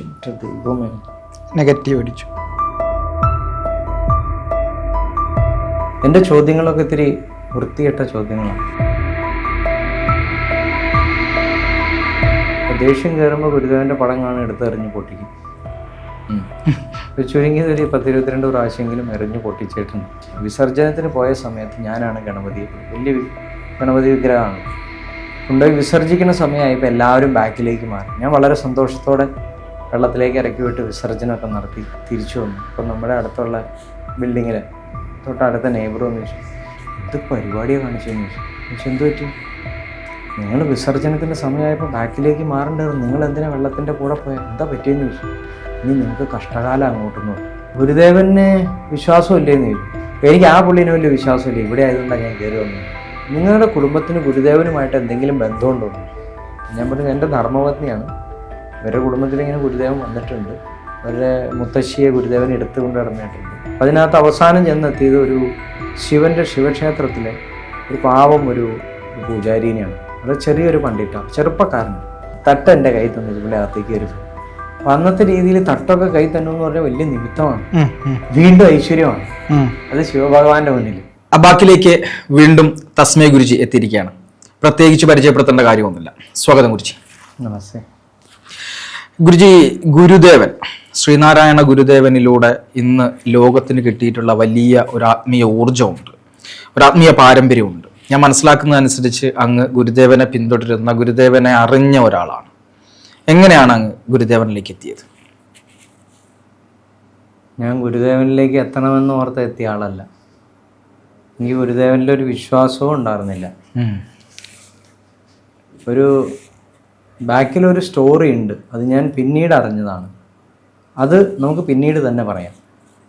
ദൈവമേ. നെഗറ്റീവ് അടിച്ചു. എന്റെ ചോദ്യങ്ങളൊക്കെ ഇത്തിരി വൃത്തിയിട്ട ചോദ്യങ്ങളാണ്. ദേഷ്യം കയറുമ്പോൾ ഗുരുദേവന്റെ പടം കാണാൻ എടുത്തെറിഞ്ഞ് പൊട്ടിക്കും. ചുരുങ്ങിയത് ഒരു പത്തിരുപത്തിരണ്ട് പ്രാവശ്യമെങ്കിലും എറിഞ്ഞു പൊട്ടിച്ചിട്ടുണ്ട് വിസർജനത്തിന് പോയ സമയത്ത് ഞാനാണ് ഗണപതി വലിയ ഗണപതി വിഗ്രഹമാണ്. കൊണ്ടുപോയി വിസർജിക്കുന്ന സമയമായപ്പോൾ എല്ലാവരും ബാക്കിലേക്ക് മാറി. ഞാൻ വളരെ സന്തോഷത്തോടെ വെള്ളത്തിലേക്ക് ഇറക്കി വിട്ട് വിസർജനമൊക്കെ നടത്തി തിരിച്ചു വന്നു. അപ്പം നമ്മുടെ അടുത്തുള്ള ബിൽഡിങ്ങിൽ തൊട്ടടുത്ത നെയ്ബർ വന്ന് ചോദിച്ചു ഇത് പരിപാടിയാണ് കാണിച്ചതെന്ന് ചോദിച്ചു. ചോദിച്ചു എന്ത് പറ്റി? നിങ്ങൾ വിസർജനത്തിന്റെ സമയമായപ്പോൾ ബാക്കിലേക്ക് മാറേണ്ടത് നിങ്ങൾ എന്തിനാ വെള്ളത്തിന്റെ കൂടെ പോയത് എന്താ പറ്റിയെന്ന് ചോദിച്ചു. ഇനി നിങ്ങൾക്ക് കഷ്ടകാലം അങ്ങോട്ട് പറഞ്ഞു ഗുരുദേവന് വിശ്വാസമില്ലേന്ന് ചോദിച്ചു. എനിക്ക് ആ പുള്ളിനെ വലിയ വിശ്വാസമില്ല. ഇവിടെ ആയതുകൊണ്ടാണ് ഞാൻ കയറി വന്നത്. നിങ്ങളുടെ കുടുംബത്തിന് ഗുരുദേവനുമായിട്ട് എന്തെങ്കിലും ബന്ധമുണ്ടോ? ഞാൻ പറഞ്ഞു എന്റെ ധർമ്മപത്നിയാണ്. ഇവരുടെ കുടുംബത്തിൽ ഇങ്ങനെ ഗുരുദേവൻ വന്നിട്ടുണ്ട്. അവരുടെ മുത്തശ്ശിയെ ഗുരുദേവൻ എടുത്തുകൊണ്ട് നടന്നിട്ടുണ്ട്. അതിനകത്ത് അവസാനം ചെന്നെത്തിയത് ഒരു ശിവന്റെ ശിവക്ഷേത്രത്തിലെ ഒരു പാവം ഒരു പൂജാരിനെയാണ്. അത് ചെറിയൊരു പണ്ഡിറ്റാണ് ചെറുപ്പക്കാരൻ. തട്ട് എന്റെ കൈ തന്നു ഇവിടെ അകത്തേക്ക് വരുന്നു അപ്പം അന്നത്തെ രീതിയിൽ തട്ടൊക്കെ കൈ തന്നു എന്ന് പറഞ്ഞാൽ വലിയ നിമിത്തമാണ്. വീണ്ടും ഐശ്വര്യമാണ്. അത് ശിവഭഗവാന്റെ മുന്നിൽ. അബാക്കിലേക്ക് വീണ്ടും തസ്മേ ഗുരുജി എത്തിയിരിക്കുകയാണ്. പ്രത്യേകിച്ച് പരിചയപ്പെടുത്തേണ്ട കാര്യമൊന്നുമില്ല. സ്വാഗതം ഗുരുജി. നമസ്തേ. ഗുരുജി ഗുരുദേവൻ ശ്രീനാരായണ ഗുരുദേവനിലൂടെ ഇന്ന് ലോകത്തിന് കിട്ടിയിട്ടുള്ള വലിയ ഒരു ആത്മീയ ഊർജമുണ്ട്. ഒരു ആത്മീയ പാരമ്പര്യമുണ്ട്. ഞാൻ മനസ്സിലാക്കുന്നതനുസരിച്ച് അങ്ങ് ഗുരുദേവനെ പിന്തുടരുന്ന ഗുരുദേവനെ അറിഞ്ഞ ഒരാളാണ്. എങ്ങനെയാണ് അങ്ങ് ഗുരുദേവനിലേക്ക് എത്തിയത്? ഞാൻ ഗുരുദേവനിലേക്ക് എത്തണമെന്ന് ഓർത്ത് എത്തിയ ആളല്ല. എനിക്ക് ഗുരുദേവനിൽ ഒരു വിശ്വാസവും ഉണ്ടായിരുന്നില്ല. ഒരു ബാക്കിലൊരു സ്റ്റോറി ഉണ്ട്. അത് ഞാൻ പിന്നീട് അറിഞ്ഞതാണ്. അത് നമുക്ക് പിന്നീട് തന്നെ പറയാം.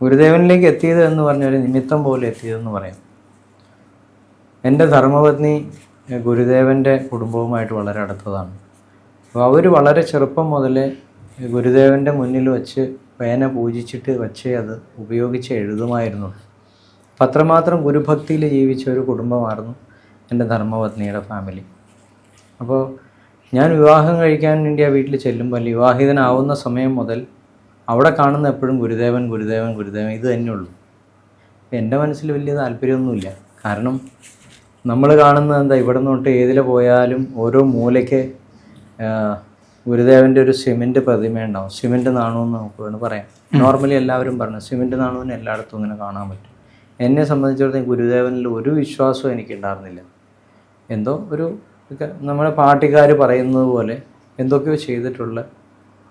ഗുരുദേവനിലേക്ക് എത്തിയത് എന്ന് പറഞ്ഞ ഒരു നിമിത്തം പോലെ എത്തിയതെന്ന് പറയാം. എന്റെ ധർമ്മപത്നി ഗുരുദേവന്റെ കുടുംബവുമായിട്ട് വളരെ അടുത്തതാണ്. അപ്പോൾ അവർ വളരെ ചെറുപ്പം മുതലേ ഗുരുദേവന്റെ മുന്നിൽ വച്ച് പേന പൂജിച്ചിട്ട് വച്ച് അത് ഉപയോഗിച്ച് എഴുതുമായിരുന്നു. അത്രമാത്രം ഗുരുഭക്തിയിൽ ജീവിച്ച ഒരു കുടുംബമായിരുന്നു എന്റെ ധർമ്മപത്നിയുടെ ഫാമിലി അപ്പോൾ ഞാൻ വിവാഹം കഴിക്കാൻ വേണ്ടി ആ വീട്ടിൽ ചെല്ലുമ്പോൾ അല്ലെങ്കിൽ വിവാഹിതനാവുന്ന സമയം മുതൽ അവിടെ കാണുന്ന എപ്പോഴും ഗുരുദേവൻ ഗുരുദേവൻ ഗുരുദേവൻ ഇത് തന്നെയുള്ളൂ. എന്റെ മനസ്സിൽ വലിയ താല്പര്യമൊന്നുമില്ല. കാരണം നമ്മൾ കാണുന്നത് എന്താ ഇവിടെ നിന്നോട്ട് ഏതിൽ പോയാലും ഓരോ മൂലയ്ക്ക് ഗുരുദേവന്റെ ഒരു സിമെന്റ് പ്രതിമ ഉണ്ടാവും. സിമെന്റ് എന്ന് നമുക്ക് വേണം പറയാം നോർമലി എല്ലാവരും പറഞ്ഞു സിമെന്റ് എന്ന് എല്ലായിടത്തും ഇങ്ങനെ കാണാൻ പറ്റും. എന്നെ സംബന്ധിച്ചിടത്തോളം ഗുരുദേവനിൽ ഒരു വിശ്വാസവും എനിക്കുണ്ടായിരുന്നില്ല. എന്തോ ഒരു നമ്മുടെ പാർട്ടിക്കാർ പറയുന്നത് പോലെ എന്തൊക്കെയോ ചെയ്തിട്ടുള്ള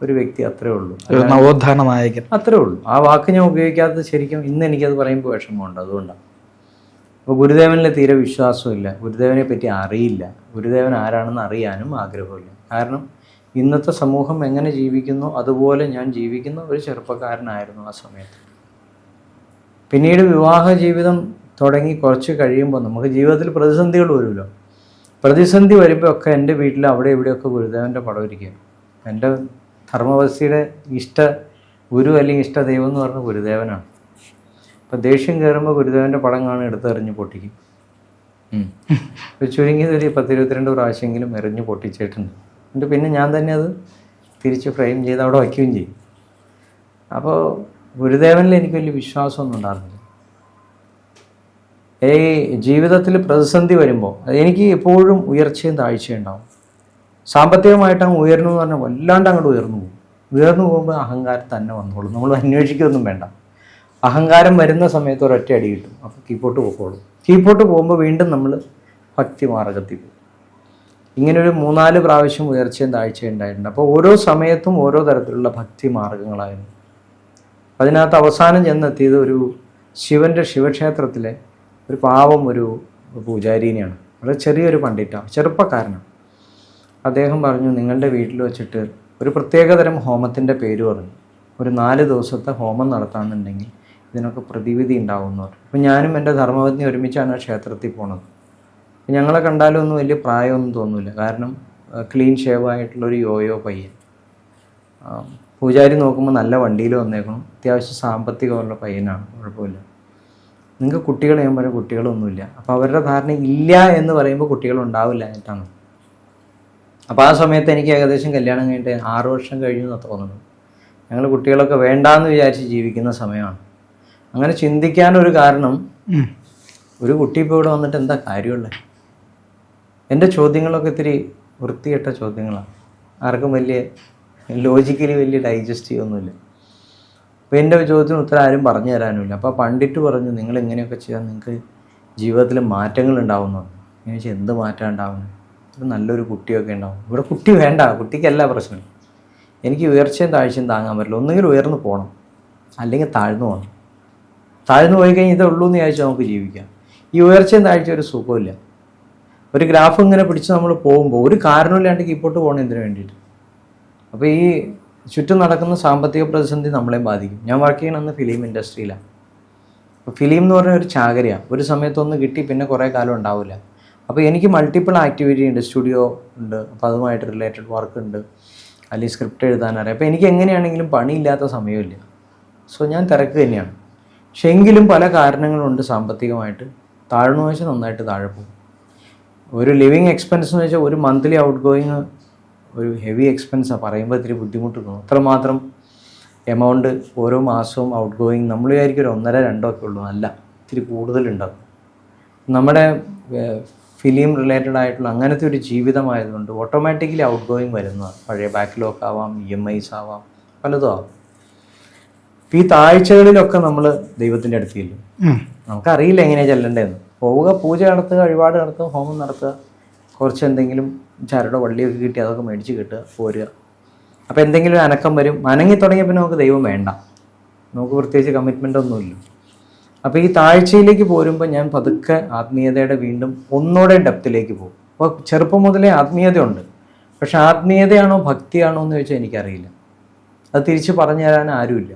ഒരു വ്യക്തി അത്രേ ഉള്ളൂ. നവോത്ഥാന നായകൻ. അത്രേ ഉള്ളൂ. ആ വാക്ക് ഞാൻ ഉപയോഗിക്കാത്തത് ശരിക്കും ഇന്ന് എനിക്കത് പറയുമ്പോൾ വിഷമമുണ്ട്. അതുകൊണ്ടാണ് അപ്പോൾ ഗുരുദേവനിലെ തീരെ വിശ്വാസമില്ല. ഗുരുദേവനെ പറ്റി അറിയില്ല. ഗുരുദേവൻ ആരാണെന്ന് അറിയാനും ആഗ്രഹമില്ല. കാരണം ഇന്നത്തെ സമൂഹം എങ്ങനെ ജീവിക്കുന്നു അതുപോലെ ഞാൻ ജീവിക്കുന്ന ഒരു ചെറുപ്പക്കാരനായിരുന്നു ആ സമയത്ത്. പിന്നീട് വിവാഹ ജീവിതം തുടങ്ങി കുറച്ച് കഴിയുമ്പോൾ നമുക്ക് ജീവിതത്തിൽ പ്രതിസന്ധികൾ വരുമല്ലോ. പ്രതിസന്ധി വരുമ്പോൾ ഒക്കെ എന്റെ വീട്ടിൽ അവിടെ ഇവിടെയൊക്കെ ഗുരുദേവന്റെ പടം ഇരിക്കും എന്റെ ധർമ്മവസ്ഥയുടെ ഇഷ്ട ഗുരു അല്ലെങ്കിൽ ഇഷ്ട ദൈവം എന്ന് പറഞ്ഞ ഗുരുദേവനാണ്. അപ്പം ദേഷ്യം കയറുമ്പോൾ ഗുരുദേവന്റെ പടം കാണാൻ എടുത്തെറിഞ്ഞ് പൊട്ടിക്കും. ചുരുങ്ങിയത് ഒരു പത്തിരുപത്തിരണ്ട് പ്രാവശ്യമെങ്കിലും എറിഞ്ഞ് പൊട്ടിച്ചിട്ടുണ്ട്. എന്നിട്ട് പിന്നെ ഞാൻ തന്നെ അത് തിരിച്ച് ഫ്രെയിം ചെയ്ത് അവിടെ വയ്ക്കുകയും ചെയ്യും. അപ്പോൾ ഗുരുദേവനിൽ എനിക്ക് വലിയ വിശ്വാസമൊന്നും ഉണ്ടായിരുന്നില്ല. ഈ ജീവിതത്തിൽ പ്രതിസന്ധി വരുമ്പോൾ എനിക്ക് എപ്പോഴും ഉയർച്ചയും താഴ്ചയും ഉണ്ടാവും. സാമ്പത്തികമായിട്ട് അങ്ങ് ഉയർന്നു എന്ന് പറഞ്ഞാൽ വല്ലാണ്ട് അങ്ങോട്ട് ഉയർന്നു പോകും. ഉയർന്നു പോകുമ്പോൾ അഹങ്കാരം തന്നെ വന്നോളും. നമ്മൾ അന്വേഷിക്കുകയൊന്നും വേണ്ട. അഹങ്കാരം വരുന്ന സമയത്ത് ഒരൊറ്റ അടി കിട്ടും. അപ്പോൾ കീപ്പോട്ട് പോയിക്കോളും കീപ്പോട്ട് പോകുമ്പോൾ വീണ്ടും നമ്മൾ ഭക്തി മാർഗത്തിൽ പോകും. ഇങ്ങനെ ഒരു മൂന്നാൽ പ്രാവശ്യം ഉയർച്ചയും താഴ്ചയും ഉണ്ടായിട്ടുണ്ട്. അപ്പോൾ ഓരോ സമയത്തും ഓരോ തരത്തിലുള്ള ഭക്തി മാർഗങ്ങളായിരുന്നു അതിനകത്ത് അവസാനം ചെന്നെത്തിയത് ഒരു ശിവന്റെ ശിവക്ഷേത്രത്തിലെ ഒരു പാവം ഒരു പൂജാരിനെയാണ്. വളരെ ചെറിയൊരു പണ്ഡിറ്റാണ് ചെറുപ്പക്കാരനാണ് അദ്ദേഹം പറഞ്ഞു നിങ്ങളുടെ വീട്ടിൽ വെച്ചിട്ട് ഒരു പ്രത്യേകതരം ഹോമത്തിന്റെ പേര് പറഞ്ഞു. ഒരു നാല് ദിവസത്തെ ഹോമം നടത്താമെന്നുണ്ടെങ്കിൽ ഇതിനൊക്കെ പ്രതിവിധി ഉണ്ടാവും എന്ന് പറഞ്ഞു. അപ്പം ഞാനും എന്റെ ധർമ്മപത്നി ഒരുമിച്ചാണ് ക്ഷേത്രത്തിൽ പോണത്. ഞങ്ങളെ കണ്ടാലും ഒന്നും വലിയ പ്രായമൊന്നും തോന്നില്ല കാരണം ക്ലീൻ ഷേവ് ആയിട്ടുള്ളൊരു യോയോ പയ്യൻ. പൂജാരി നോക്കുമ്പോൾ നല്ല വണ്ടിയിൽ വന്നേക്കണം. അത്യാവശ്യം സാമ്പത്തികമുള്ള പയ്യനാണ് കുഴപ്പമില്ല. നിങ്ങൾക്ക് കുട്ടികൾ ഞാൻ പറയും കുട്ടികളൊന്നുമില്ല. അപ്പോൾ അവരുടെ ധാരണ ഇല്ല എന്ന് പറയുമ്പോൾ കുട്ടികൾ ഉണ്ടാവില്ല എന്നിട്ടാണ് അപ്പോൾ ആ സമയത്ത് എനിക്ക് ഏകദേശം കല്യാണം കഴിഞ്ഞിട്ട് ആറ് വർഷം കഴിഞ്ഞു എന്നാണ് തോന്നുന്നത് ഞങ്ങൾ കുട്ടികളൊക്കെ വേണ്ടാന്ന് വിചാരിച്ച് ജീവിക്കുന്ന സമയമാണ്. അങ്ങനെ ചിന്തിക്കാനൊരു കാരണം ഒരു കുട്ടി ഇപ്പോൾ ഇവിടെ വന്നിട്ട് എന്താ കാര്യമുള്ളത് എന്റെ ചോദ്യങ്ങളൊക്കെ ഇത്തിരി വൃത്തികെട്ട ചോദ്യങ്ങളാണ്. ആർക്കും വലിയ ലോജിക്കലി വലിയ ഡൈജസ്റ്റ് ഒന്നുമില്ല അപ്പോൾ എന്റെ ചോദ്യത്തിന് ഉത്തരം ആരും പറഞ്ഞു തരാനുമില്ല. അപ്പോൾ പണ്ടിട്ട് പറഞ്ഞു നിങ്ങൾ ഇങ്ങനെയൊക്കെ ചെയ്താൽ നിങ്ങൾക്ക് ജീവിതത്തിൽ മാറ്റങ്ങൾ ഉണ്ടാവുന്നു എന്ന് വെച്ചാൽ എന്ത് മാറ്റം ഉണ്ടാവുന്നു? ഒരു നല്ലൊരു കുട്ടിയൊക്കെ ഉണ്ടാവും. ഇവിടെ കുട്ടി വേണ്ട കുട്ടിക്കല്ല പ്രശ്നം. എനിക്ക് ഉയർച്ചയും താഴ്ചയും താങ്ങാൻ പറ്റില്ല. ഒന്നുകിൽ ഉയർന്നു പോകണം അല്ലെങ്കിൽ താഴ്ന്നു പോകണം താഴ്ന്നു പോയി കഴിഞ്ഞാൽ ഇതേ ഉള്ളൂ എന്ന് വിചാരിച്ചാൽ നമുക്ക് ജീവിക്കാം. ഈ ഉയർച്ചയും താഴ്ച ഒരു സുഖമില്ല ഒരു ഗ്രാഫ് ഇങ്ങനെ പിടിച്ച് നമ്മൾ പോകുമ്പോൾ ഒരു കാരണമില്ലാണ്ട് കീപ്പോട്ട് പോകണം ഇതിന് വേണ്ടിയിട്ട്? അപ്പോൾ ഈ ചുറ്റും നടക്കുന്ന സാമ്പത്തിക പ്രതിസന്ധി നമ്മളെ ബാധിക്കും. ഞാൻ വർക്ക് ചെയ്യണമെന്ന് ഫിലിം ഇൻഡസ്ട്രിയിലാണ് അപ്പോൾ ഫിലിം എന്ന് പറഞ്ഞ ഒരു ചാകരയാണ് ഒരു സമയത്തൊന്ന് കിട്ടി പിന്നെ കുറേ കാലം ഉണ്ടാവില്ല അപ്പോൾ എനിക്ക് മൾട്ടിപ്പിൾ ആക്ടിവിറ്റി ഉണ്ട്. സ്റ്റുഡിയോ ഉണ്ട്. അപ്പോൾ അതുമായിട്ട് റിലേറ്റഡ് വർക്ക് ഉണ്ട്. അല്ലെങ്കിൽ സ്ക്രിപ്റ്റ് എഴുതാൻ എഴുതാനറിയാം അപ്പോൾ എനിക്ക് എങ്ങനെയാണെങ്കിലും പണിയില്ലാത്ത സമയമില്ല. സോ ഞാൻ തിരക്ക് തന്നെയാണ്. പക്ഷെ എങ്കിലും പല കാരണങ്ങളുണ്ട് സാമ്പത്തികമായിട്ട്. താഴ്ന്നു വെച്ചാൽ നന്നായിട്ട് താഴെ പോകും. ഒരു ലിവിങ് എക്സ്പെൻസ് എന്ന് വെച്ചാൽ ഒരു മന്ത്ലി ഔട്ട് ഗോയിങ് ഒരു ഹെവി എക്സ്പെൻസാണ് പറയുമ്പോൾ ഇത്തിരി ബുദ്ധിമുട്ട് തോന്നും അത്രമാത്രം എമൗണ്ട് ഓരോ മാസവും ഔട്ട് ഗോയിങ് നമ്മൾ വിചാരിക്കും ഒരു ഒന്നര രണ്ടോ ഒക്കെ ഉള്ളൂ. അല്ല ഇത്തിരി കൂടുതലുണ്ടാകും നമ്മുടെ ഫിലിം റിലേറ്റഡ് ആയിട്ടുള്ള അങ്ങനത്തെ ഒരു ജീവിതമായതുകൊണ്ട് ഓട്ടോമാറ്റിക്കലി ഔട്ട് ഗോയിങ് വരുന്നതാണ്. പഴയ ബാക്ക്ലോക്ക് ആവാം ഇ എം ഐസ് ആവാം പലതും ആവാം. അപ്പം ഈ താഴ്ചകളിലൊക്കെ നമ്മൾ ദൈവത്തിന്റെ അടുത്തില്ല. ചെല്ലും നമുക്കറിയില്ല എങ്ങനെയാണ് ചെല്ലണ്ടേന്ന്. പോവുക പൂജ നടത്തുക വഴിപാട് നടത്തുക ഹോമം നടത്തുക കുറച്ച് എന്തെങ്കിലും ചരടോ വള്ളിയൊക്കെ കിട്ടി അതൊക്കെ മേടിച്ച് കിട്ടുക പോരുക. അപ്പോൾ എന്തെങ്കിലും ഒരു അനക്കം വരും. അനങ്ങി തുടങ്ങിയ പിന്നെ നമുക്ക് ദൈവം വേണ്ട. നമുക്ക് പ്രത്യേകിച്ച് കമ്മിറ്റ്മെന്റ് ഒന്നുമില്ല അപ്പോൾ ഈ താഴ്ചയിലേക്ക് പോരുമ്പോൾ ഞാൻ പതുക്കെ ആത്മീയതയുടെ വീണ്ടും ഒന്നോടെ ഡെപ്തിലേക്ക് പോകും. അപ്പോൾ ചെറുപ്പം മുതലേ ആത്മീയതയുണ്ട് പക്ഷെ ആത്മീയതയാണോ ഭക്തിയാണോ എന്ന് ചോദിച്ചാൽ എനിക്കറിയില്ല. അത് തിരിച്ചു പറഞ്ഞു തരാൻ ആരുമില്ല.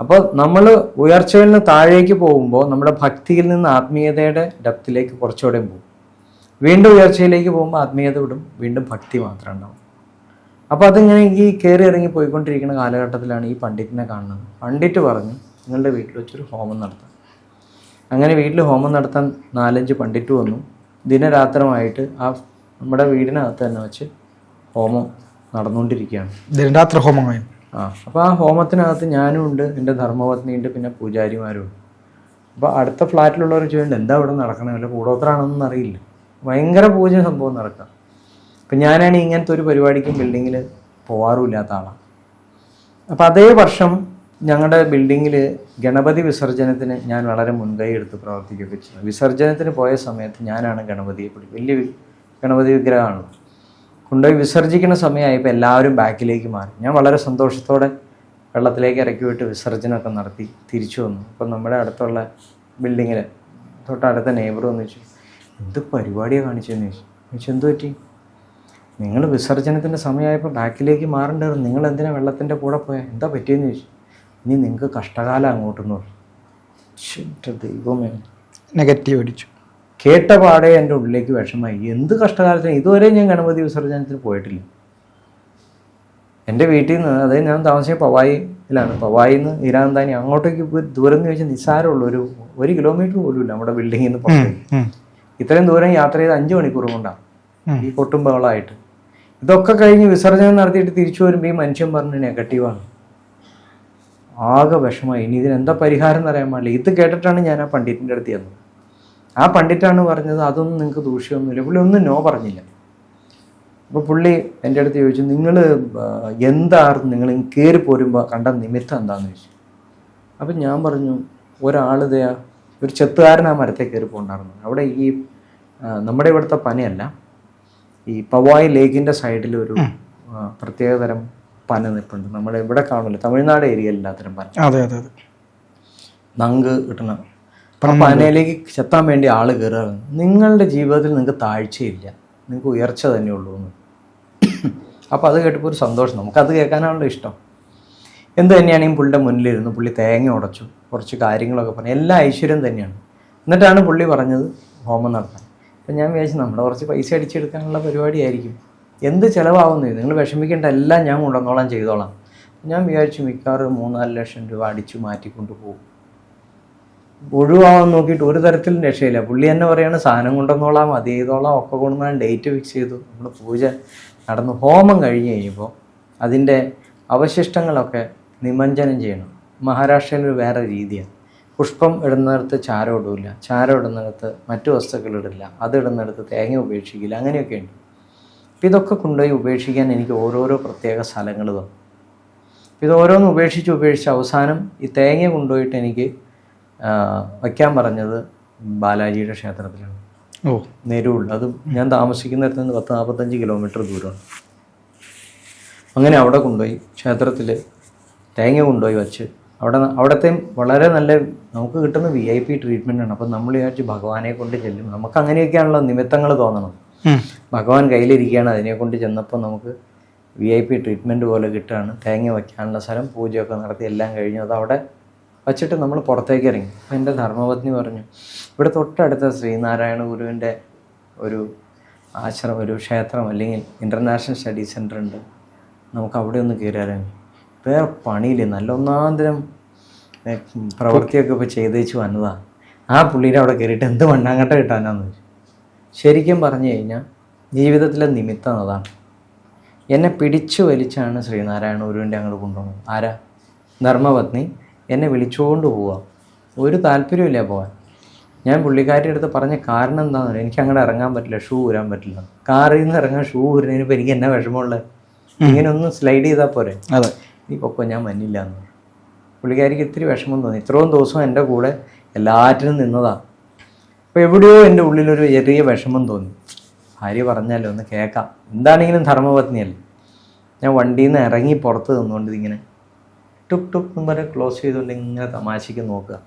അപ്പോൾ നമ്മൾ ഉയർച്ചയിൽ നിന്ന് താഴേക്ക് പോകുമ്പോൾ നമ്മുടെ ഭക്തിയിൽ നിന്ന് ആത്മീയതയുടെ ഡെപ്തിലേക്ക് കുറച്ചുകൂടെ പോകും. വീണ്ടും ഉയർച്ചയിലേക്ക് പോകുമ്പോൾ ആത്മീയത വിടും വീണ്ടും ഭക്തി മാത്രം ഉണ്ടാവും. അപ്പോൾ അതിങ്ങനെ ഈ കയറി ഇറങ്ങി പോയിക്കൊണ്ടിരിക്കുന്ന കാലഘട്ടത്തിലാണ് ഈ പണ്ഡിറ്റിനെ കാണുന്നത്. പണ്ഡിറ്റ് പറഞ്ഞു നിങ്ങളുടെ വീട്ടിൽ വെച്ചൊരു ഹോമം നടത്താം. അങ്ങനെ വീട്ടിൽ ഹോമം നടത്താൻ നാലഞ്ച് പണ്ഡിറ്റ് വന്നു. ദിനരാത്രമായിട്ട് ആ നമ്മുടെ വീടിനകത്ത് തന്നെ വെച്ച് ഹോമം നടന്നുകൊണ്ടിരിക്കുകയാണ്. ദിനരാത്ര ഹോമമായി ആ അപ്പോൾ ആ ഹോമത്തിനകത്ത് ഞാനും ഉണ്ട് എന്റെ ധർമ്മപത്നിയുണ്ട് പിന്നെ പൂജാരിമാരും ഉണ്ട്. അപ്പോൾ അടുത്ത ഫ്ലാറ്റിലുള്ളവർ ചോദിച്ചിട്ടുണ്ട് എന്താ ഇവിടെ നടക്കണേ? വല്ല കൂടോത്രമാണെന്നൊന്നും അറിയില്ല. ഭയങ്കര പൂജ സംഭവം നടക്കുക അപ്പം ഞാനാണ് ഇങ്ങനത്തെ ഒരു പരിപാടിക്കും ബിൽഡിങ്ങിൽ പോവാറുമില്ലാത്ത ആളാണ് അപ്പോൾ അതേ വർഷം ഞങ്ങളുടെ ബിൽഡിങ്ങിൽ ഗണപതി വിസർജനത്തിന് ഞാൻ വളരെ മുൻകൈ എടുത്ത് പ്രവർത്തിക്കുകയൊക്കെ ചെയ്തു. വിസർജനത്തിന് പോയ സമയത്ത് ഞാനാണ് ഗണപതിയെ പിടി വലിയ ഗണപതി വിഗ്രഹമാണ് കൊണ്ടുപോയി വിസർജിക്കുന്ന സമയമായപ്പോൾ എല്ലാവരും ബാക്കിലേക്ക് മാറി. ഞാൻ വളരെ സന്തോഷത്തോടെ വെള്ളത്തിലേക്ക് ഇറക്കി വിട്ട് വിസർജനമൊക്കെ നടത്തി തിരിച്ചു വന്നു. അപ്പം നമ്മുടെ അടുത്തുള്ള ബിൽഡിങ്ങിൽ തൊട്ടടുത്ത നെയ്ബർ വന്നു ചോദിച്ചു എന്ത് പരിപാടിയാണ് കാണിച്ചതെന്ന് ചോദിച്ചു ചോദിച്ചു എന്ത് പറ്റി? നിങ്ങൾ വിസർജനത്തിന്റെ സമയമായപ്പോൾ ബാക്കിലേക്ക് മാറേണ്ടത് നിങ്ങൾ എന്തിനാ വെള്ളത്തിന്റെ കൂടെ പോയാൽ എന്താ പറ്റിയെന്ന് ചോദിച്ചു ഇനി നിങ്ങൾക്ക് കഷ്ടകാലം അങ്ങോട്ടെന്ന് പറഞ്ഞു ദൈവമേ. നെഗറ്റീവ് അടിച്ചു. കേട്ട പാടെ എന്റെ ഉള്ളിലേക്ക് വിഷമായി. എന്ത് കഷ്ടകാലത്തിന്? ഇതുവരെ ഞാൻ ഗണപതി വിസർജനത്തിന് പോയിട്ടില്ല. എന്റെ വീട്ടിൽ നിന്ന് അതായത് ഞാൻ താമസിച്ച പവായിലാണ്. പവായിൽ നിന്ന് ഇരാന്താനി അങ്ങോട്ടേക്ക് ദൂരം എന്ന് ചോദിച്ചാൽ നിസ്സാരമുള്ളൂ ഒരു ഒരു കിലോമീറ്റർ പോലും ഇല്ല. നമ്മുടെ ബിൽഡിങ്ങിൽ നിന്ന്. ഇത്രയും ദൂരം യാത്ര ചെയ്ത് അഞ്ച് മണിക്കൂർ കൊണ്ടാണ് ഈ കൊട്ടും ബഹളമായിട്ട് ഇതൊക്കെ കഴിഞ്ഞ് വിസർജനം നടത്തിയിട്ട് തിരിച്ചു വരുമ്പോൾ ഈ മനുഷ്യൻ പറഞ്ഞ് നെഗറ്റീവാണ്. ആകെ വിഷമായി ഇനി ഇതിനെന്താ പരിഹാരം എന്ന് അറിയാൻ പാടില്ല. ഇത് കേട്ടിട്ടാണ് ഞാൻ ആ പണ്ഡിറ്റിന്റെ അടുത്ത് ചെന്നത്. ആ പണ്ഡിറ്റാണ് പറഞ്ഞത് അതൊന്നും നിങ്ങൾക്ക് ദൂഷ്യമൊന്നുമില്ല. പുള്ളി ഒന്നും നോ പറഞ്ഞില്ല. അപ്പോൾ പുള്ളി എന്റെ അടുത്ത് ചോദിച്ചു നിങ്ങൾ എന്തായിരുന്നു നിങ്ങൾ കയറി പോരുമ്പോൾ കണ്ട നിമിത്തം എന്താണെന്ന് ചോദിച്ചു. അപ്പം ഞാൻ പറഞ്ഞു ഒരാളിത് ഒരു ചെത്തുകാരൻ ആ മരത്തെ കയറി പോകണ്ടായിരുന്നു. അവിടെ ഈ നമ്മുടെ ഇവിടുത്തെ പനയല്ല ഈ പവായി ലേക്കിന്റെ സൈഡിൽ ഒരു പ്രത്യേക പ്രത്യേകതരം പന നിൽപ്പുണ്ട് നമ്മുടെ ഇവിടെ കാണില്ല തമിഴ്നാട് ഏരിയയിൽ എല്ലാത്തരം പന. അതെ അതെ അതെ. നങ്ക് കിട്ടണ. അപ്പം പനയിലേക്ക് ചെത്താൻ വേണ്ടി ആൾ കയറുകയാണ് നിങ്ങളുടെ ജീവിതത്തിൽ നിങ്ങൾക്ക് താഴ്ചയില്ല. നിങ്ങൾക്ക് ഉയർച്ച തന്നെ ഉള്ളൂ എന്ന്. അപ്പോൾ അത് കേട്ടപ്പോൾ ഒരു സന്തോഷം. നമുക്കത് കേൾക്കാനാണല്ലോ ഇഷ്ടം. എന്ത് തന്നെയാണെങ്കിലും പുള്ളിയുടെ മുന്നിലിരുന്നു പുള്ളി തേങ്ങ ഉടച്ചു? കുറച്ച് കാര്യങ്ങളൊക്കെ പറഞ്ഞു. എല്ലാ ഐശ്വര്യം തന്നെയാണ്. എന്നിട്ടാണ് പുള്ളി പറഞ്ഞത് ഹോമം നടത്താൻ. അപ്പം ഞാൻ വിചാരിച്ചു നമ്മുടെ കുറച്ച് പൈസ അടിച്ചെടുക്കാനുള്ള പരിപാടിയായിരിക്കും. എന്ത് ചിലവാകുന്നു നിങ്ങൾ വിഷമിക്കേണ്ട എല്ലാം ഞാൻ കൊണ്ടുവന്നോളാം ചെയ്തോളാം. ഞാൻ വിചാരിച്ചു മിക്കവാറും മൂന്നാൽ ലക്ഷം രൂപ അടിച്ചു മാറ്റിക്കൊണ്ട് പോകും. ഒഴിവാകാൻ നോക്കിയിട്ട് ഒരു തരത്തിലും രക്ഷയില്ല. പുള്ളി തന്നെ പറയാണ് സാധനം കൊണ്ടുവന്നോളാം അത് ചെയ്തോളാം ഒക്കെ കൊണ്ടുവന്നാൽ ഡേറ്റ് ഫിക്സ് ചെയ്തു. നമ്മൾ പൂജ നടന്നു. ഹോമം കഴിഞ്ഞ് കഴിയുമ്പോൾ അതിന്റെ അവശിഷ്ടങ്ങളൊക്കെ നിമഞ്ജനം ചെയ്യണം. മഹാരാഷ്ട്രയിൽ ഒരു വേറെ രീതിയാണ്. പുഷ്പം ഇടുന്നിടത്ത് ചാരം ഇടില്ല ചാരം ഇടുന്നിടത്ത് മറ്റു വസ്തുക്കൾ ഇടില്ല. അത് ഇടുന്നിടത്ത് തേങ്ങ ഉപേക്ഷിക്കില്ല. അങ്ങനെയൊക്കെ ഉണ്ട് അപ്പോൾ ഇതൊക്കെ കൊണ്ടുപോയി ഉപേക്ഷിക്കാൻ എനിക്ക് ഓരോരോ പ്രത്യേക സ്ഥലങ്ങൾ തന്നു. ഇത് ഓരോന്ന് ഉപേക്ഷിച്ച് ഉപേക്ഷിച്ച് അവസാനം ഈ തേങ്ങ കൊണ്ടുപോയിട്ട് എനിക്ക് വയ്ക്കാൻ പറഞ്ഞത് ബാലാജിയുടെ ക്ഷേത്രത്തിലാണ്. ഓ. നെരൂൾ അത് ഞാൻ താമസിക്കുന്നിടത്ത് നിന്ന് പത്ത് നാൽപ്പത്തഞ്ച് കിലോമീറ്റർ ദൂരമാണ്. അങ്ങനെ അവിടെ കൊണ്ടുപോയി ക്ഷേത്രത്തിൽ തേങ്ങ കൊണ്ടുപോയി വച്ച് അവിടെ അവിടത്തെ വളരെ നല്ല നമുക്ക് കിട്ടുന്ന വി ഐ പി ട്രീറ്റ്മെന്റ് ആണ്. അപ്പം നമ്മൾ വിചാരിച്ച് ഭഗവാനെ കൊണ്ട് ചെല്ലും. നമുക്ക് അങ്ങനെയൊക്കെയാണല്ലോ നിമിത്തങ്ങൾ തോന്നണം. ഭഗവാൻ കയ്യിലിരിക്കുകയാണ്. അതിനെ കൊണ്ട് ചെന്നപ്പോൾ നമുക്ക് വി ഐ പി ട്രീറ്റ്മെന്റ് പോലെ കിട്ടുകയാണ്. തേങ്ങ വയ്ക്കാനുള്ള സ്ഥലം പൂജയൊക്കെ നടത്തി എല്ലാം കഴിഞ്ഞു. അത് അവിടെ വച്ചിട്ട് നമ്മൾ പുറത്തേക്ക് ഇറങ്ങി. അപ്പം എന്റെ ധർമ്മപത്നി പറഞ്ഞു ഇവിടെ തൊട്ടടുത്ത ശ്രീനാരായണ ഗുരുവിന്റെ ഒരു ആശ്രമം ഒരു ക്ഷേത്രം അല്ലെങ്കിൽ ഇന്റർനാഷണൽ സ്റ്റഡി സെന്റർ ഉണ്ട്. നമുക്ക് അവിടെ ഒന്ന് കയറിയാലും വേറെ പണിയില്ല? നല്ല ഒന്നാന്തരം പ്രവൃത്തിയൊക്കെ ഇപ്പോൾ ചെയ്തേച്ച് വന്നതാണ് ആ പുള്ളീനെ അവിടെ കയറിയിട്ട് എന്ത് മണ്ണാങ്കട്ട കിട്ടാനാന്ന് ചോദിച്ചു ശരിക്കും പറഞ്ഞു കഴിഞ്ഞാൽ ജീവിതത്തിലെ നിമിത്തം അതാണ്. എന്നെ പിടിച്ചു വലിച്ചാണ് ശ്രീനാരായണ ഗുരുവിന്റെ അങ്ങോട്ട് കൊണ്ടുപോകുന്നത്. ആരാ? ധർമ്മപത്നി. എന്നെ വിളിച്ചുകൊണ്ട് പോവാം. ഒരു താല്പര്യമില്ല പോകാൻ ഞാൻ പുള്ളിക്കാരുടെ അടുത്ത് പറഞ്ഞ കാരണം എന്താണെന്ന് പറയുക എനിക്ക് അങ്ങോട്ട് ഇറങ്ങാൻ പറ്റില്ല ഷൂ ഊരാൻ പറ്റില്ല. കാറിൽ നിന്ന് ഇറങ്ങാൻ ഷൂ ഊരുന്നതിന് ഇപ്പം എനിക്ക് എന്നാ വിഷമമുള്ളത്? ഇങ്ങനെ ഒന്ന് സ്ലൈഡ് ചെയ്താൽ പോരെ. അതെ. നീ പൊക്കോ ഞാൻ മന്നില്ല എന്ന് പറഞ്ഞു. പുള്ളിക്കാരിക്ക് ഇത്തിരി വിഷമം തോന്നി. ഇത്രയും ദിവസം എന്റെ കൂടെ എല്ലാറ്റിനും നിന്നതാണ് അപ്പോൾ എവിടെയോ എന്റെ ഉള്ളിലൊരു ചെറിയ വിഷമം തോന്നി. ഭാര്യ പറഞ്ഞല്ലോ ഒന്ന് കേൾക്കാം. എന്താണെങ്കിലും ധർമ്മപത്നിയല്ലേ? ഞാൻ വണ്ടിയിൽ നിന്ന് ഇറങ്ങി പുറത്ത് നിന്നുകൊണ്ട് ഇതിങ്ങനെ ടുക് ടുക് എന്ന് പറഞ്ഞ് ക്ലോസ് ചെയ്തുകൊണ്ട് ഇങ്ങനെ തമാശയ്ക്ക് നോക്കുക.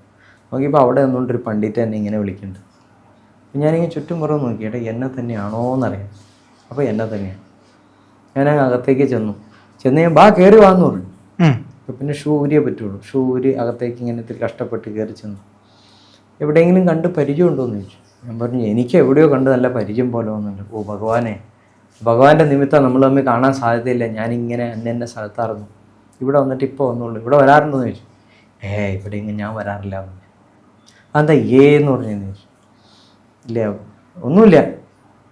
നോക്കിയപ്പോൾ അവിടെ നിന്നുകൊണ്ട് ഒരു പണ്ഡിറ്റ് എന്നെ ഇങ്ങനെ വിളിക്കുന്നുണ്ട്. ഞാനിങ്ങനെ ചുറ്റും പുറം നോക്കിയിട്ട് എന്നെ തന്നെയാണോ എന്നറിയാം അപ്പോൾ എന്നെ തന്നെയാണ് ഞാൻ അകത്തേക്ക് ചെന്നു. ചെന്ന് ഞാൻ ബാ കയറി വാന്നു പറഞ്ഞു. പിന്നെ ഷൂരിയെ പറ്റുള്ളൂ. ഷൂ ഊരി അകത്തേക്ക് ഇങ്ങനെ ഇത്തിരി കഷ്ടപ്പെട്ട് കയറി ചെന്നു. എവിടെയെങ്കിലും കണ്ട് പരിചയമുണ്ടോ എന്ന് ചോദിച്ചു. ഞാൻ പറഞ്ഞു എനിക്ക് എവിടെയോ കണ്ട് നല്ല പരിചയം പോലെ വന്നുണ്ട് ഓ ഭഗവാനെ. ഭഗവാന്റെ നിമിത്തം നമ്മൾ തമ്മിൽ കാണാൻ സാധ്യതയില്ല. ഞാനിങ്ങനെ അന്നെ എന്നെ സ്ഥലത്തായിരുന്നു. ഇവിടെ വന്നിട്ട് ഇപ്പോൾ വന്നുള്ളൂ ഇവിടെ വരാറുണ്ടോ എന്ന് ചോദിച്ചു. ഏ ഇവിടെ ഇങ്ങനെ ഞാൻ വരാറില്ല. അതെന്താ ഏ എന്ന് പറഞ്ഞെന്ന് ചോദിച്ചു. ഇല്ല ഒന്നുമില്ല.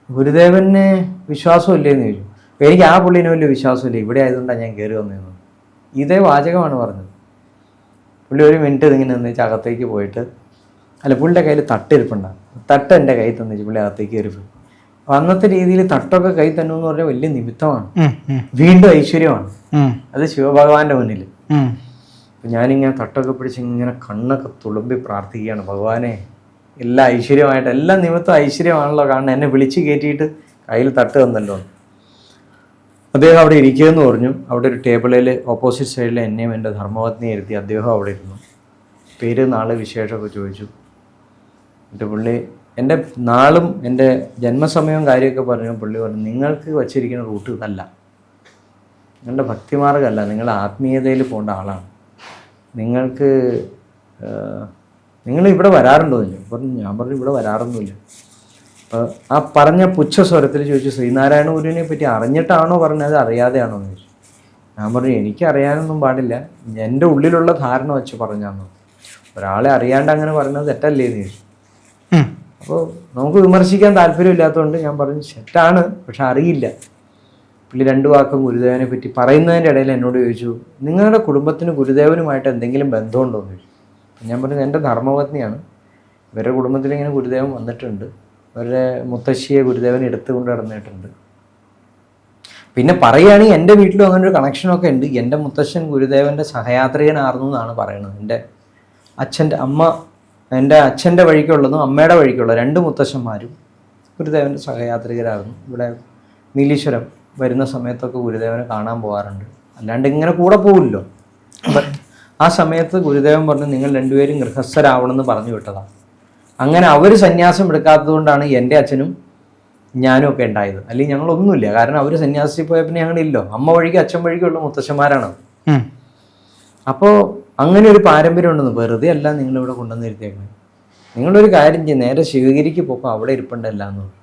ഗുരുദേവന് വിശ്വാസമില്ലേ? എന്ന് ചോദിച്ചു. എനിക്ക് ആ പുള്ളിനെ വലിയ വിശ്വാസമില്ല. ഇവിടെ ആയതുകൊണ്ടാണ് ഞാൻ കയറി വന്നതെന്ന് ഇതേ വാചകമാണ് പറഞ്ഞത്. പുള്ളി ഒരു മിനിറ്റ് ഇതിങ്ങനെ നിന്നിച്ച് അകത്തേക്ക് പോയിട്ട് അല്ല പുള്ളിയുടെ കയ്യിൽ തട്ടിരിപ്പുണ്ടാകും തട്ട് എന്റെ കയ്യിൽ തന്നിച്ച് പുള്ളി അകത്തേക്ക് കയറി പോയി. അന്നത്തെ രീതിയിൽ തട്ടൊക്കെ കൈ തന്നു എന്ന് പറഞ്ഞാൽ വലിയ നിമിത്തമാണ്. വീണ്ടും ഐശ്വര്യമാണ്. അത് ശിവഭഗവാന്റെ മുന്നിൽ. ഞാനിങ്ങനെ തട്ടൊക്കെ പിടിച്ച് ഇങ്ങനെ കണ്ണൊക്കെ തുളുമ്പി പ്രാർത്ഥിക്കുകയാണ്. ഭഗവാനെ എല്ലാ ഐശ്വര്യമായിട്ട് എല്ലാ നിമിത്തം ഐശ്വര്യമാണല്ലോ. കാരണം എന്നെ വിളിച്ച് കയറ്റിയിട്ട് കയ്യിൽ തട്ട് തന്നല്ലോ. അദ്ദേഹം അവിടെ ഇരിക്കുകയെന്ന് പറഞ്ഞു. അവിടെ ഒരു ടേബിളിൽ ഓപ്പോസിറ്റ് സൈഡിൽ എന്നെയും എന്റെ ധർമ്മപത്നിയെ ഇരുത്തി അദ്ദേഹം അവിടെ ഇരുന്നു. പേര് നാളെ വിശേഷമൊക്കെ ചോദിച്ചു. എന്നിട്ട് പുള്ളി എന്റെ നാളും എന്റെ ജന്മസമയവും കാര്യമൊക്കെ പറഞ്ഞു. പുള്ളി പറഞ്ഞു നിങ്ങൾക്ക് വച്ചിരിക്കുന്ന റൂട്ട് ഇതല്ല. നിങ്ങളുടെ ഭക്തിമാർഗമല്ല. നിങ്ങൾ ആത്മീയതയിൽ പോകേണ്ട ആളാണ്. നിങ്ങൾക്ക് നിങ്ങൾ ഇവിടെ വരാറുണ്ടോ? എന്ന് ചോദിച്ചു പറഞ്ഞു. ഞാൻ പറഞ്ഞു ഇവിടെ വരാറൊന്നുമില്ല. ആ പറഞ്ഞ പുച്ഛ സ്വരത്തിൽ ചോദിച്ചു ശ്രീനാരായണ ഗുരുവിനെ പറ്റി അറിഞ്ഞിട്ടാണോ പറഞ്ഞത്? അറിയാതെയാണോ എന്ന് ചോദിച്ചു. ഞാൻ പറഞ്ഞു എനിക്ക് അറിയാനൊന്നും പാടില്ല. എന്റെ ഉള്ളിലുള്ള ധാരണ വെച്ച് പറഞ്ഞാന്ന്. ഒരാളെ അറിയാണ്ട് അങ്ങനെ പറയുന്നത് തെറ്റല്ലേ എന്ന് ചോദിച്ചു. അപ്പോൾ നമുക്ക് വിമർശിക്കാൻ താല്പര്യമില്ലാത്തതുകൊണ്ട് ഞാൻ പറഞ്ഞു തെറ്റാണ് പക്ഷെ അറിയില്ല. പുള്ളി രണ്ട് വാക്കും ഗുരുദേവനെ പറ്റി പറയുന്നതിന്റെ ഇടയിൽ എന്നോട് ചോദിച്ചു നിങ്ങളുടെ കുടുംബത്തിന് ഗുരുദേവനുമായിട്ട് എന്തെങ്കിലും ബന്ധമുണ്ടോ? എന്ന് ചോദിച്ചു. ഞാൻ പറഞ്ഞു എന്റെ ധർമ്മപത്നിയാണ്. ഇവരുടെ കുടുംബത്തിൽ ഇങ്ങനെ ഗുരുദേവൻ വന്നിട്ടുണ്ട്. അവരുടെ മുത്തശ്ശിയെ ഗുരുദേവൻ എടുത്തുകൊണ്ട് നടന്നിട്ടുണ്ട്. പിന്നെ പറയുകയാണെങ്കിൽ എന്റെ വീട്ടിലും അങ്ങനെ ഒരു കണക്ഷനൊക്കെ ഉണ്ട്. എന്റെ മുത്തശ്ശൻ ഗുരുദേവന്റെ സഹയാത്രികനായിരുന്നു എന്നാണ് പറയുന്നത്. എന്റെ അച്ഛന്റെ അമ്മ എന്റെ അച്ഛന്റെ വഴിക്കുള്ളതും അമ്മയുടെ വഴിക്കുള്ള രണ്ട് മുത്തശ്ശന്മാരും ഗുരുദേവന്റെ സഹയാത്രികരായിരുന്നു. ഇവിടെ നീലീശ്വരം വരുന്ന സമയത്തൊക്കെ ഗുരുദേവനെ കാണാൻ പോകാറുണ്ട്. അല്ലാണ്ട് ഇങ്ങനെ കൂടെ പോകില്ലല്ലോ ആ സമയത്ത് ഗുരുദേവൻ പറഞ്ഞു നിങ്ങൾ രണ്ടുപേരും ഗൃഹസ്ഥരാവണമെന്ന് പറഞ്ഞു വിട്ടതാണ് അങ്ങനെ അവർ സന്യാസം എടുക്കാത്തത് കൊണ്ടാണ് എന്റെ അച്ഛനും ഞാനും ഒക്കെ ഉണ്ടായത്. അല്ലെങ്കിൽ ഞങ്ങളൊന്നുമില്ല. കാരണം അവർ സന്യാസത്തിൽ പോയ പിന്നെ ഞങ്ങളില്ലോ അമ്മ വഴിക്ക് അച്ഛൻ വഴിക്കുള്ള മുത്തശ്ശന്മാരാണ് അപ്പോ അപ്പോൾ അങ്ങനെ ഒരു പാരമ്പര്യം ഉണ്ടെന്ന് വെറുതെ അല്ല നിങ്ങളിവിടെ കൊണ്ടുവന്നിരുത്തേക്കുന്നത് നിങ്ങളൊരു കാര്യം ചെയ്യും. നേരെ ശിവഗിരിക്ക് പോക്കോ. അവിടെ ഇരിപ്പുണ്ടല്ല എന്ന്. പറഞ്ഞു